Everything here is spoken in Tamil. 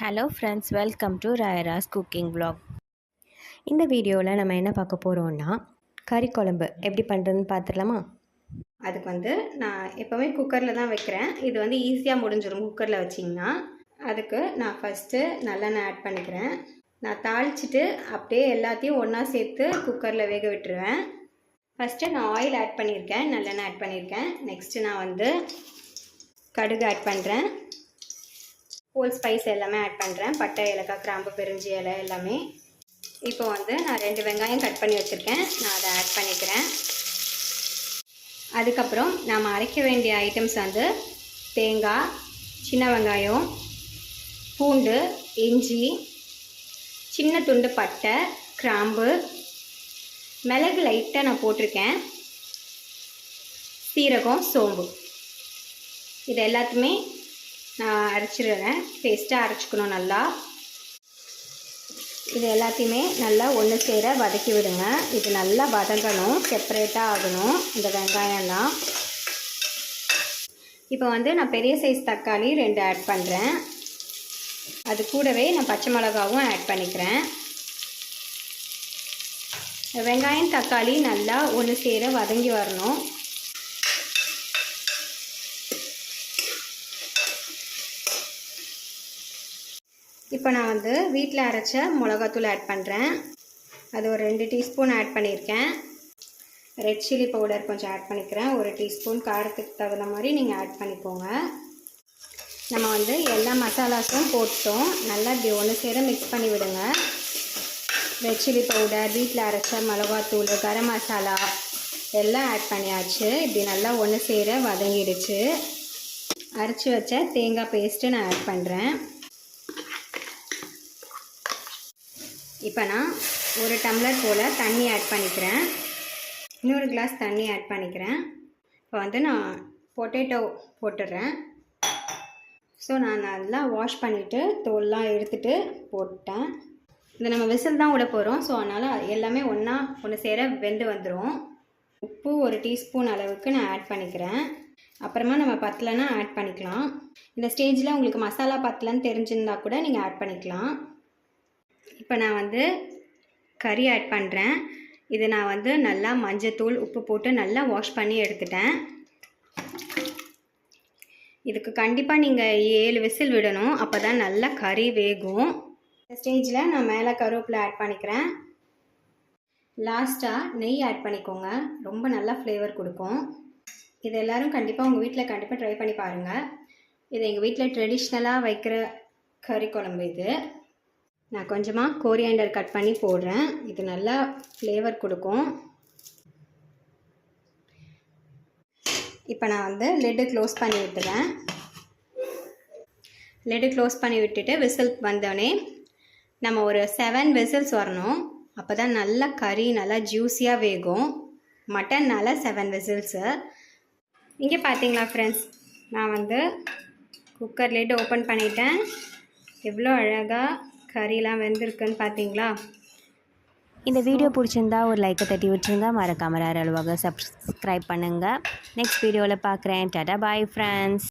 Hello friends welcome to Rayaras cooking vlog இந்த வீடியோவில் நம்ம என்ன பார்க்க போகிறோம்னா கறி குழம்பு எப்படி பண்ணுறதுன்னு பார்த்துடலாமா? அதுக்கு வந்து நான் எப்போவுமே குக்கரில் தான் வைக்கிறேன். இது வந்து ஈஸியாக முடிஞ்சிடும் குக்கரில் வச்சிங்கன்னா. அதுக்கு நான் ஃபஸ்ட்டு நல்லெண்ணெய் ஆட் பண்ணிக்கிறேன். நான் தாளிச்சிட்டு அப்படியே எல்லாத்தையும் ஒன்றா சேர்த்து குக்கரில் வேக விட்டுருவேன். ஃபஸ்ட்டு நான் ஆயில் ஆட் பண்ணியிருக்கேன் நல்லெண்ணெய் ஆட் பண்ணியிருக்கேன். நெக்ஸ்ட்டு நான் வந்து கடுகு ஆட் பண்ணுறேன் ஹோல் ஸ்பைஸ் எல்லாமே ஆட் பண்ணுறேன் பட்டை ஏலக்காய் கிராம்பு பெருஞ்சி இலை எல்லாமே. இப்போ வந்து நான் ரெண்டு வெங்காயம் கட் பண்ணி வச்சுருக்கேன். நான் அதை ஆட் பண்ணிக்கிறேன். அதுக்கப்புறம் நாம் அரைக்க வேண்டிய ஐட்டம்ஸ் வந்து தேங்காய் சின்ன வெங்காயம் பூண்டு இஞ்சி சின்ன துண்டு பட்டை கிராம்பு மிளகு லைட்டாக நான் போட்டிருக்கேன். சீரகம் சோம்பு. இது எல்லாத்தையுமே நான் அரைச்சிடுறேன் பேஸ்ட்டாக அரைச்சிக்கணும் நல்லா. இது எல்லாத்தையுமே நல்லா ஒன்று சேர வதக்கி விடுங்க. இது நல்லா வதங்கணும். செப்பரேட்டாக ஆகணும் இந்த வெங்காயம்லாம் இப்போ வந்து நான் பெரிய சைஸ் தக்காளி ரெண்டு ஆட் பண்ணுறேன் அது கூடவே நான் பச்சை மிளகாவும் ஆட் பண்ணிக்கிறேன். வெங்காயம் தக்காளி நல்லா ஒன்று சேர வதங்கி வரணும். இப்போ நான் வந்து வீட்டில் அரைச்ச மிளகாத்தூள் ஆட் பண்ணுறேன் அது ஒரு ரெண்டு டீஸ்பூன் ஆட் பண்ணியிருக்கேன். ரெட் சில்லி பவுடர் கொஞ்சம் ஆட் பண்ணிக்கிறேன். ஒரு டீஸ்பூன் காரத்துக்கு தகுந்த மாதிரி நீங்கள் ஆட் பண்ணிக்கோங்க. நம்ம வந்து எல்லா மசாலாஸும் போட்டோம் நல்லா இப்படி ஒன்று சேர மிக்ஸ் பண்ணி விடுங்க. ரெட் சில்லி பவுடர் வீட்டில் அரைச்ச மிளகாத்தூள் கரம் மசாலா எல்லாம் ஆட் பண்ணியாச்சு. இப்படி நல்லா ஒன்று சேர வதங்கிடுச்சு. அரைச்சி வச்ச தேங்காய் பேஸ்ட்டு நான் ஆட் பண்ணுறேன் இப்போ நான் ஒரு டம்ளர் போல் தண்ணி ஆட் பண்ணிக்கிறேன். இன்னொரு கிளாஸ் தண்ணி ஆட் பண்ணிக்கிறேன். இப்போ வந்து நான் பொட்டேட்டோ போட்டுடுறேன் ஸோ நான் நல்லா வாஷ் பண்ணிவிட்டு தோல்லாம் எடுத்துகிட்டு போட்டேன். இதை நம்ம விசில் தான் விட போகிறோம் ஸோ அதனால் எல்லாமே ஒன்றா ஒன்று சேர வெந்து வந்துடும் உப்பு ஒரு டீஸ்பூன் அளவுக்கு நான் ஆட் பண்ணிக்கிறேன். அப்புறமா நம்ம பத்தலைன்னா ஆட் பண்ணிக்கலாம். இந்த ஸ்டேஜில் உங்களுக்கு மசாலா பத்தலைன்னு தெரிஞ்சிருந்தா கூட நீங்கள் ஆட் பண்ணிக்கலாம். இப்போ நான் வந்து கறி ஆட் பண்ணுறேன் இது நான் வந்து நல்லா மஞ்சத்தூள் உப்பு போட்டு நல்லா வாஷ் பண்ணி எடுத்துட்டேன். இதுக்கு கண்டிப்பாக நீங்கள் ஏழு விசில் விடணும். அப்போ தான் நல்லா கறி வேகும். இந்த ஸ்டேஜில் நான் மேலே கருவேப்பிலை ஆட் பண்ணிக்கிறேன். லாஸ்ட்டாக நெய் ஆட் பண்ணிக்கோங்க. ரொம்ப நல்லா ஃப்ளேவர் கொடுக்கும். இது எல்லோரும் கண்டிப்பாக உங்கள் வீட்டில் கண்டிப்பாக ட்ரை பண்ணி பாருங்கள் இது எங்கள் வீட்டில் ட்ரெடிஷ்னலாக வைக்கிற கறி குழம்பு இது. நான் கொஞ்சமாக கோரியாண்டர் கட் பண்ணி போடுறேன். இது நல்லா ஃப்ளேவர் கொடுக்கும். இப்போ நான் வந்து லெட்டு க்ளோஸ் பண்ணி விட்டுறேன். லெட்டு க்ளோஸ் பண்ணி விட்டுட்டு விசில் வந்தோடனே நம்ம ஒரு செவன் விசில்ஸ் வரணும். அப்போ தான் நல்லா கறி நல்லா ஜூஸியாக வேகும். மட்டன்னால் செவன் விசில்ஸு இங்கே பார்த்தீங்களா ஃப்ரெண்ட்ஸ் நான் வந்து குக்கர் லிட் ஓப்பன் பண்ணிட்டேன். எவ்வளோ அழகாக கறிலாம் வெந்திருக்குன்னு பார்த்தீங்களா? இந்த வீடியோ பிடிச்சிருந்தா ஒரு லைக்கை தட்டி விட்டுருங்க. மறக்காம அலுவலக சப்ஸ்கிரைப் பண்ணுங்கள் நெக்ஸ்ட் வீடியோவில் பார்க்குறேன். Tata bye friends